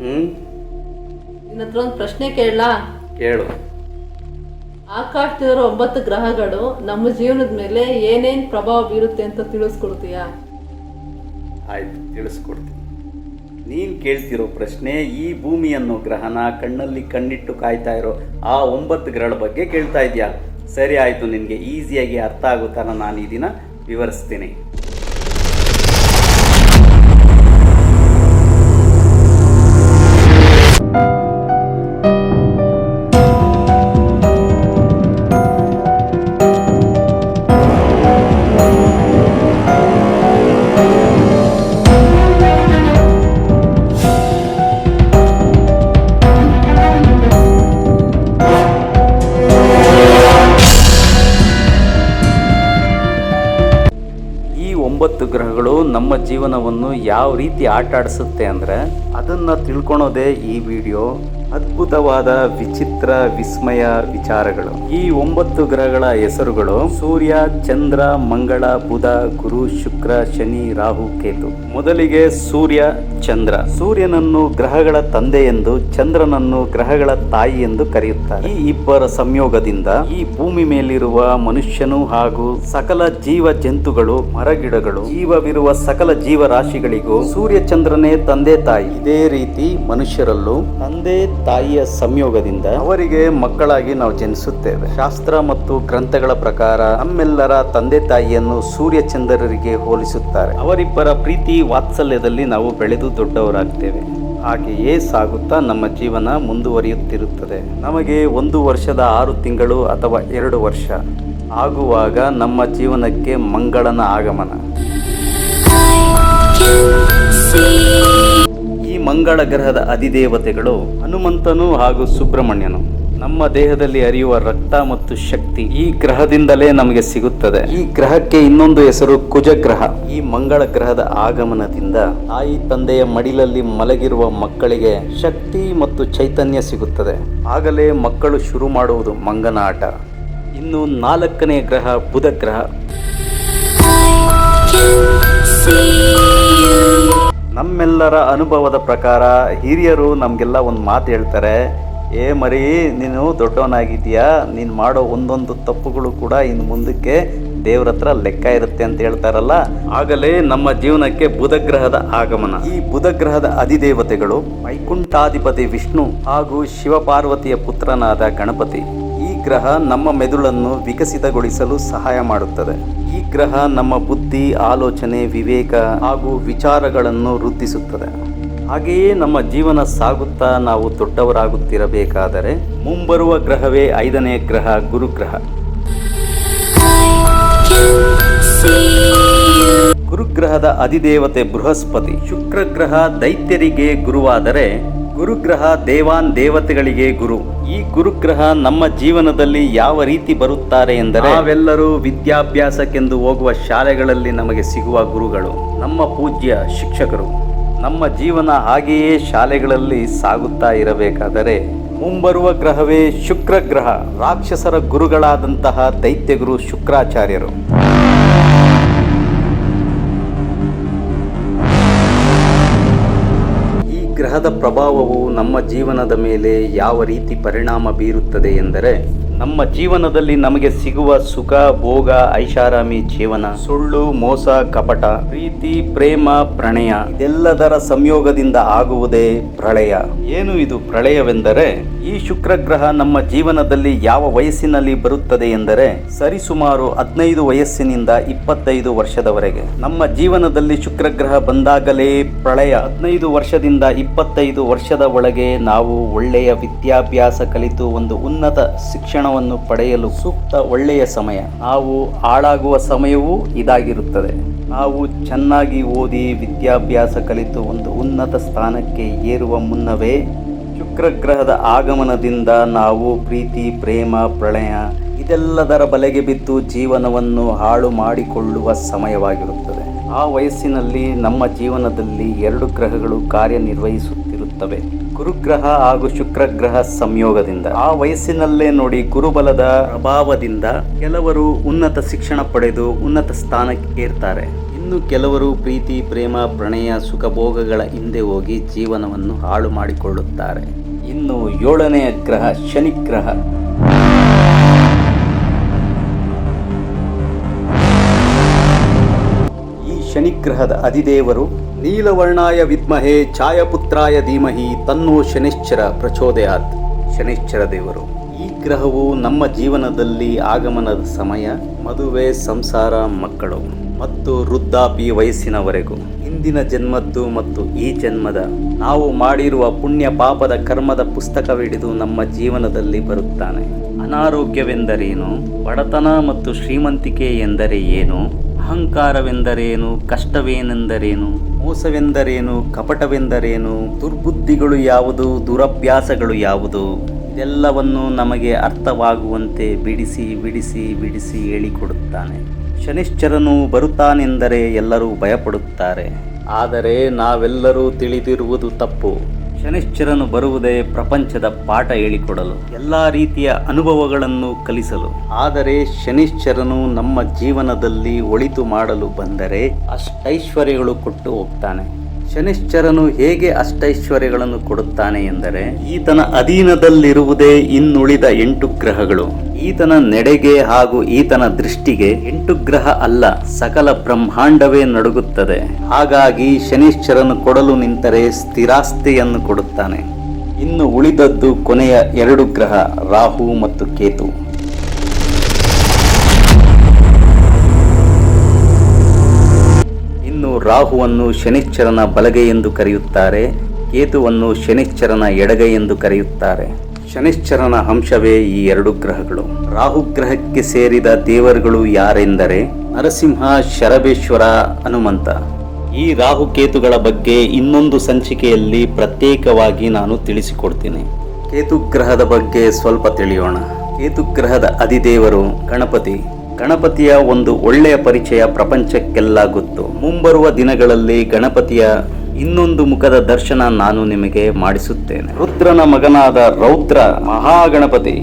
ಹ್ಞೂ ನಿನ್ನ ಹತ್ರ ಒಂದು ಪ್ರಶ್ನೆ ಕೇಳಲಾ? ಕೇಳು. ಆಕಾಶದಲ್ಲಿರೋ ಒಂಬತ್ತು ಗ್ರಹಗಳು ನಮ್ಮ ಜೀವನದ ಮೇಲೆ ಏನೇನು ಪ್ರಭಾವ ಬೀರುತ್ತೆ ಅಂತ ತಿಳಿಸ್ಕೊಡ್ತೀಯಾ? ಆಯ್ತು ತಿಳಿಸ್ಕೊಡ್ತೀನಿ. ನೀನು ಕೇಳ್ತಿರೋ ಪ್ರಶ್ನೆ ಈ ಭೂಮಿ ಅನ್ನೋ ಗ್ರಹನ ಕಣ್ಣಲ್ಲಿ ಕಣ್ಣಿಟ್ಟು ಕಾಯ್ತಾ ಇರೋ ಆ ಒಂಬತ್ತು ಗ್ರಹಗಳ ಬಗ್ಗೆ ಕೇಳ್ತಾ ಇದೆಯಾ? ಸರಿ ಆಯಿತು ನಿನಗೆ ಈಸಿಯಾಗಿ ಅರ್ಥ ಆಗೋ ಥರ ನಾನು ಈ ದಿನ ವಿವರಿಸ್ತೀನಿ. ನಮ್ಮ ಜೀವನವನ್ನು ಯಾವ ರೀತಿ ಆಟ ಆಡಿಸುತ್ತೆ ಅಂದರೆ ಅದನ್ನು ತಿಳ್ಕೊಳೋದೇ ಈ ವಿಡಿಯೋ ಅದ್ಭುತವಾದ ವಿಚಿತ್ರ ವಿಸ್ಮಯ ವಿಚಾರಗಳು. ಈ ಒಂಬತ್ತು ಗ್ರಹಗಳ ಹೆಸರುಗಳು ಸೂರ್ಯ, ಚಂದ್ರ, ಮಂಗಳ, ಬುಧ, ಗುರು, ಶುಕ್ರ, ಶನಿ, ರಾಹು, ಕೇತು. ಮೊದಲಿಗೆ ಸೂರ್ಯ, ಚಂದ್ರ. ಸೂರ್ಯನನ್ನು ಗ್ರಹಗಳ ತಂದೆ ಎಂದು ಚಂದ್ರನನ್ನು ಗ್ರಹಗಳ ತಾಯಿ ಎಂದು ಕರೆಯುತ್ತಾರೆ. ಈ ಇಬ್ಬರ ಸಂಯೋಗದಿಂದ ಈ ಭೂಮಿ ಮೇಲಿರುವ ಮನುಷ್ಯನು ಹಾಗೂ ಸಕಲ ಜೀವ ಜಂತುಗಳು, ಮರಗಿಡಗಳು, ಜೀವವಿರುವ ಸಕಲ ಜೀವರಾಶಿಗಳಿಗೂ ಸೂರ್ಯ, ಚಂದ್ರನೇ ತಂದೆ ತಾಯಿ. ಇದೇ ರೀತಿ ಮನುಷ್ಯರಲ್ಲೂ ತಂದೆ ತಾಯಿಯ ಸಂಯೋಗದಿಂದ ಅವರಿಗೆ ಮಕ್ಕಳಾಗಿ ನಾವು ಜನಿಸುತ್ತೇವೆ. ಶಾಸ್ತ್ರ ಮತ್ತು ಗ್ರಂಥಗಳ ಪ್ರಕಾರ ನಮ್ಮೆಲ್ಲರ ತಂದೆ ತಾಯಿಯನ್ನು ಸೂರ್ಯ ಚಂದ್ರರಿಗೆ ಹೋಲಿಸುತ್ತಾರೆ. ಅವರಿಬ್ಬರ ಪ್ರೀತಿ ವಾತ್ಸಲ್ಯದಲ್ಲಿ ನಾವು ಬೆಳೆದು ದೊಡ್ಡವರಾಗ್ತೇವೆ. ಹಾಗೆಯೇ ಸಾಗುತ್ತಾ ನಮ್ಮ ಜೀವನ ಮುಂದುವರಿಯುತ್ತಿರುತ್ತದೆ. ನಮಗೆ ಒಂದು ವರ್ಷದ ಆರು ತಿಂಗಳು ಅಥವಾ ಎರಡು ವರ್ಷ ಆಗುವಾಗ ನಮ್ಮ ಜೀವನಕ್ಕೆ ಮಂಗಳನ ಆಗಮನ. ಮಂಗಳ ಗ್ರಹದ ಅಧಿದೇವತೆಗಳು ಹನುಮಂತನು ಹಾಗೂ ಸುಬ್ರಹ್ಮಣ್ಯನು ನಮ್ಮ ದೇಹದಲ್ಲಿ ಹರಿಯುವ ರಕ್ತ ಮತ್ತು ಶಕ್ತಿ ಈ ಗ್ರಹದಿಂದಲೇ ನಮಗೆ ಸಿಗುತ್ತದೆ. ಈ ಗ್ರಹಕ್ಕೆ ಇನ್ನೊಂದು ಹೆಸರು ಕುಜಗ್ರಹ. ಈ ಮಂಗಳ ಗ್ರಹದ ಆಗಮನದಿಂದ ತಾಯಿ ತಂದೆಯ ಮಡಿಲಲ್ಲಿ ಮಲಗಿರುವ ಮಕ್ಕಳಿಗೆ ಶಕ್ತಿ ಮತ್ತು ಚೈತನ್ಯ ಸಿಗುತ್ತದೆ. ಆಗಲೇ ಮಕ್ಕಳು ಶುರು ಮಾಡುವುದು ಮಂಗನ ಆಟ ಇನ್ನು ನಾಲ್ಕನೇ ಗ್ರಹ ಬುಧ ಗ್ರಹ ನಮ್ಮೆಲ್ಲರ ಅನುಭವದ ಪ್ರಕಾರ ಹಿರಿಯರು ನಮಗೆಲ್ಲ ಒಂದು ಮಾತು ಹೇಳ್ತಾರೆ ಏ ಮರಿ ನೀನು ದೊಡ್ಡವನಾಗಿದ್ದೀಯಾ? ನೀನು ಮಾಡೋ ಒಂದೊಂದು ತಪ್ಪುಗಳು ಕೂಡ ಇನ್ನು ಮುಂದಕ್ಕೆ ದೇವ್ರ ಹತ್ರ ಲೆಕ್ಕ ಇರುತ್ತೆ ಅಂತ ಹೇಳ್ತಾರಲ್ಲ? ಆಗಲೇ ನಮ್ಮ ಜೀವನಕ್ಕೆ ಬುಧಗ್ರಹದ ಆಗಮನ. ಈ ಬುಧಗ್ರಹದ ಅಧಿದೇವತೆಗಳು ವೈಕುಂಠಾಧಿಪತಿ ವಿಷ್ಣು ಹಾಗೂ ಶಿವಪಾರ್ವತಿಯ ಪುತ್ರನಾದ ಗಣಪತಿ. ಗ್ರಹ ನಮ್ಮ ಮೆದುಳನ್ನು ವಿಕಸಿತಗೊಳಿಸಲು ಸಹಾಯ ಮಾಡುತ್ತದೆ. ಈ ಗ್ರಹ ನಮ್ಮ ಬುದ್ಧಿ, ಆಲೋಚನೆ, ವಿವೇಕ ಹಾಗೂ ವಿಚಾರಗಳನ್ನು ವೃದ್ಧಿಸುತ್ತದೆ. ಹಾಗೆಯೇ ನಮ್ಮ ಜೀವನ ಸಾಗುತ್ತಾ ನಾವು ದೊಡ್ಡವರಾಗುತ್ತಿರಬೇಕಾದರೆ ಮುಂಬರುವ ಗ್ರಹವೇ ಐದನೇ ಗ್ರಹ, ಗುರುಗ್ರಹ. ಗುರುಗ್ರಹದ ಅಧಿದೇವತೆ ಬೃಹಸ್ಪತಿ. ಶುಕ್ರ ಗ್ರಹ ದೈತ್ಯರಿಗೆ ಗುರುವಾದರೆ ಗುರುಗ್ರಹ ದೇವಾನ್ ದೇವತೆಗಳಿಗೆ ಗುರು. ಈ ಗುರುಗ್ರಹ ನಮ್ಮ ಜೀವನದಲ್ಲಿ ಯಾವ ರೀತಿ ಬರುತ್ತಾರೆ ಎಂದರೆ, ನಾವೆಲ್ಲರೂ ವಿದ್ಯಾಭ್ಯಾಸಕ್ಕೆಂದು ಹೋಗುವ ಶಾಲೆಗಳಲ್ಲಿ ನಮಗೆ ಸಿಗುವ ಗುರುಗಳು, ನಮ್ಮ ಪೂಜ್ಯ ಶಿಕ್ಷಕರು. ನಮ್ಮ ಜೀವನ ಹಾಗೆಯೇ ಶಾಲೆಗಳಲ್ಲಿ ಸಾಗುತ್ತಾ ಇರಬೇಕಾದರೆ, ಮುಂಬರುವ ಗ್ರಹವೇ ಶುಕ್ರ ಗ್ರಹ ರಾಕ್ಷಸರ ಗುರುಗಳಾದಂತಹ ದೈತ್ಯಗುರು ಶುಕ್ರಾಚಾರ್ಯರು. ಗ್ರಹದ ಪ್ರಭಾವವು ನಮ್ಮ ಜೀವನದ ಮೇಲೆ ಯಾವ ರೀತಿ ಪರಿಣಾಮ ಬೀರುತ್ತದೆ ಎಂದರೆ, ನಮ್ಮ ಜೀವನದಲ್ಲಿ ನಮಗೆ ಸಿಗುವ ಸುಖ, ಭೋಗ, ಐಷಾರಾಮಿ ಜೀವನ, ಸುಳ್ಳು, ಮೋಸ, ಕಪಟ, ಪ್ರೀತಿ, ಪ್ರೇಮ, ಪ್ರಣಯ, ಇದೆಲ್ಲದರ ಸಂಯೋಗದಿಂದ ಆಗುವುದೇ ಪ್ರಳಯ. ಏನು ಇದು ಪ್ರಳಯವೆಂದರೆ ಈ ಶುಕ್ರ ಗ್ರಹ ನಮ್ಮ ಜೀವನದಲ್ಲಿ ಯಾವ ವಯಸ್ಸಿನಲ್ಲಿ ಬರುತ್ತದೆ ಎಂದರೆ ಸರಿಸುಮಾರು ಹದಿನೈದು ವಯಸ್ಸಿನಿಂದ ಇಪ್ಪತ್ತೈದು ವರ್ಷದವರೆಗೆ. ನಮ್ಮ ಜೀವನದಲ್ಲಿ ಶುಕ್ರ ಗ್ರಹ ಬಂದಾಗಲೇ ಪ್ರಳಯ ಹದಿನೈದು ವರ್ಷದಿಂದ ಇಪ್ಪತ್ತೈದು ವರ್ಷದ ಒಳಗೆ ನಾವು ಒಳ್ಳೆಯ ವಿದ್ಯಾಭ್ಯಾಸ ಕಲಿತು ಒಂದು ಉನ್ನತ ಶಿಕ್ಷಣವನ್ನು ಪಡೆಯಲು ಸೂಕ್ತ ಒಳ್ಳೆಯ ಸಮಯ. ನಾವು ಹಾಳಾಗುವ ಸಮಯವೂ ಇದಾಗಿರುತ್ತದೆ. ನಾವು ಚೆನ್ನಾಗಿ ಓದಿ ವಿದ್ಯಾಭ್ಯಾಸ ಕಲಿತು ಒಂದು ಉನ್ನತ ಸ್ಥಾನಕ್ಕೆ ಏರುವ ಮುನ್ನವೇ ಶುಕ್ರ ಗ್ರಹದ ಆಗಮನದಿಂದ ನಾವು ಪ್ರೀತಿ, ಪ್ರೇಮ, ಪ್ರಳಯ ಇದೆಲ್ಲದರ ಬಲೆಗೆ ಬಿದ್ದು ಜೀವನವನ್ನು ಹಾಳು ಮಾಡಿಕೊಳ್ಳುವ ಸಮಯವಾಗಿರುತ್ತದೆ. ಆ ವಯಸ್ಸಿನಲ್ಲಿ ನಮ್ಮ ಜೀವನದಲ್ಲಿ ಎರಡು ಗ್ರಹಗಳು ಕಾರ್ಯನಿರ್ವಹಿಸುತ್ತಿರುತ್ತವೆ. ಗುರುಗ್ರಹ ಹಾಗೂ ಶುಕ್ರ ಗ್ರಹ ಸಂಯೋಗದಿಂದ. ಆ ವಯಸ್ಸಿನಲ್ಲೇ ನೋಡಿ ಗುರುಬಲದ ಅಭಾವದಿಂದ ಕೆಲವರು ಉನ್ನತ ಶಿಕ್ಷಣ ಪಡೆದು ಉನ್ನತ ಸ್ಥಾನಕ್ಕೆ ಏರ್ತಾರೆ ಇನ್ನು ಕೆಲವರು ಪ್ರೀತಿ, ಪ್ರೇಮ, ಪ್ರಣಯ, ಸುಖಭೋಗಗಳ ಹಿಂದೆ ಹೋಗಿ ಜೀವನವನ್ನು ಹಾಳು ಮಾಡಿಕೊಳ್ಳುತ್ತಾರೆ. ಇನ್ನು ಏಳನೆಯ ಗ್ರಹ ಶನಿ ಗ್ರಹ. ಈ ಶನಿಗ್ರಹದ ಅಧಿದೇವರು ನೀಲವರ್ಣಾಯ ವಿದ್ಮಹೆ ಛಾಯಾಪುತ್ರಾಯ ಧೀಮಹಿ ತನ್ನೋ ಶನಿಶ್ಚರ ಪ್ರಚೋದಯಾತ್. ಶನಿಶ್ಚರ ದೇವರು. ಈ ಗ್ರಹವು ನಮ್ಮ ಜೀವನದಲ್ಲಿ ಆಗಮನದ ಸಮಯ, ಮದುವೆ, ಸಂಸಾರ, ಮಕ್ಕಳು ಮತ್ತು ವೃದ್ಧಾಪಿ ವಯಸ್ಸಿನವರೆಗೂ. ಹಿಂದಿನ ಜನ್ಮದ್ದು ಮತ್ತು ಈ ಜನ್ಮದ ನಾವು ಮಾಡಿರುವ ಪುಣ್ಯ ಪಾಪದ ಕರ್ಮದ ಪುಸ್ತಕವಿಡಿದು ನಮ್ಮ ಜೀವನದಲ್ಲಿ ಬರುತ್ತಾನೆ. ಅನಾರೋಗ್ಯವೆಂದರೇನು? ಬಡತನ ಮತ್ತು ಶ್ರೀಮಂತಿಕೆ ಎಂದರೆ ಏನು ಅಹಂಕಾರವೆಂದರೇನು? ಕಷ್ಟವೇನೆಂದರೇನು? ಮೋಸವೆಂದರೇನು? ಕಪಟವೆಂದರೇನು? ದುರ್ಬುದ್ಧಿಗಳು ಯಾವುದು? ದುರಭ್ಯಾಸಗಳು ಯಾವುದು? ಇದೆಲ್ಲವನ್ನು ನಮಗೆ ಅರ್ಥವಾಗುವಂತೆ ಬಿಡಿಸಿ ಬಿಡಿಸಿ ಬಿಡಿಸಿ ಹೇಳಿಕೊಡುತ್ತಾನೆ. ಶನಿಶ್ಚರನು ಬರುತ್ತಾನೆಂದರೆ ಎಲ್ಲರೂ ಭಯಪಡುತ್ತಾರೆ. ಆದರೆ ನಾವೆಲ್ಲರೂ ತಿಳಿದಿರುವುದು ತಪ್ಪು. ಶನಿಶ್ಚರನು ಬರುವುದೇ ಪ್ರಪಂಚದ ಪಾಠ ಹೇಳಿಕೊಡಲು, ಎಲ್ಲ ರೀತಿಯ ಅನುಭವಗಳನ್ನು ಕಲಿಸಲು. ಆದರೆ ಶನಿಶ್ಚರನು ನಮ್ಮ ಜೀವನದಲ್ಲಿ ಒಳಿತು ಮಾಡಲು ಬಂದರೆ ಅಷ್ಟೈಶ್ವರ್ಯಗಳು ಕೊಟ್ಟು ಹೋಗ್ತಾನೆ. ಶನಿಶ್ಚರನು ಹೇಗೆ ಅಷ್ಟೈಶ್ವರ್ಯಗಳನ್ನು ಕೊಡುತ್ತಾನೆ ಎಂದರೆ, ಈತನ ಅಧೀನದಲ್ಲಿರುವುದೇ ಇನ್ನುಳಿದ ಎಂಟು ಗ್ರಹಗಳು. ಈತನ ನೆಡೆಗೆ ಹಾಗೂ ಈತನ ದೃಷ್ಟಿಗೆ ಎಂಟು ಗ್ರಹ ಅಲ್ಲ, ಸಕಲ ಬ್ರಹ್ಮಾಂಡವೇ ನಡುಗುತ್ತದೆ. ಹಾಗಾಗಿ ಶನಿಶ್ಚರನು ಕೊಡಲು ನಿಂತರೆ ಸ್ಥಿರಾಸ್ತಿಯನ್ನು ಕೊಡುತ್ತಾನೆ. ಇನ್ನು ಉಳಿದದ್ದು ಕೊನೆಯ ಎರಡು ಗ್ರಹ ರಾಹು ಮತ್ತು ಕೇತು. ರಾಹುವನ್ನು ಶನಿಶ್ಚರನ ಬಲಗೈ ಎಂದು ಕರೆಯುತ್ತಾರೆ, ಕೇತುವನ್ನು ಶನಿಶ್ಚರನ ಎಡಗೈ ಎಂದು ಕರೆಯುತ್ತಾರೆ. ಶನಿಶ್ಚರನ ಅಂಶವೇ ಈ ಎರಡು ಗ್ರಹಗಳು. ರಾಹು ಗ್ರಹಕ್ಕೆ ಸೇರಿದ ದೇವರುಗಳು ಯಾರೆಂದರೆ ನರಸಿಂಹ ಶರಬೇಶ್ವರ ಹನುಮಂತ. ಈ ರಾಹುಕೇತುಗಳ ಬಗ್ಗೆ ಇನ್ನೊಂದು ಸಂಚಿಕೆಯಲ್ಲಿ ಪ್ರತ್ಯೇಕವಾಗಿ ನಾನು ತಿಳಿಸಿಕೊಡ್ತೀನಿ. ಕೇತು ಗ್ರಹದ ಬಗ್ಗೆ ಸ್ವಲ್ಪ ತಿಳಿಯೋಣ. ಕೇತು ಗ್ರಹದ ಅಧಿದೇವರು ಗಣಪತಿ. ಗಣಪತಿಯ ಒಂದು ಒಳ್ಳೆಯ ಪರಿಚಯ ಪ್ರಪಂಚಕ್ಕೆಲ್ಲ ಗೊತ್ತು. ಮುಂಬರುವ ದಿನಗಳಲ್ಲಿ ಗಣಪತಿಯ ಇನ್ನೊಂದು ಮುಖದ ದರ್ಶನ ನಾನು ನಿಮಗೆ ಮಾಡಿಸುತ್ತೇನೆ. ರುದ್ರನ ಮಗನಾದ ರೌದ್ರ ಮಹಾಗಣಪತಿ.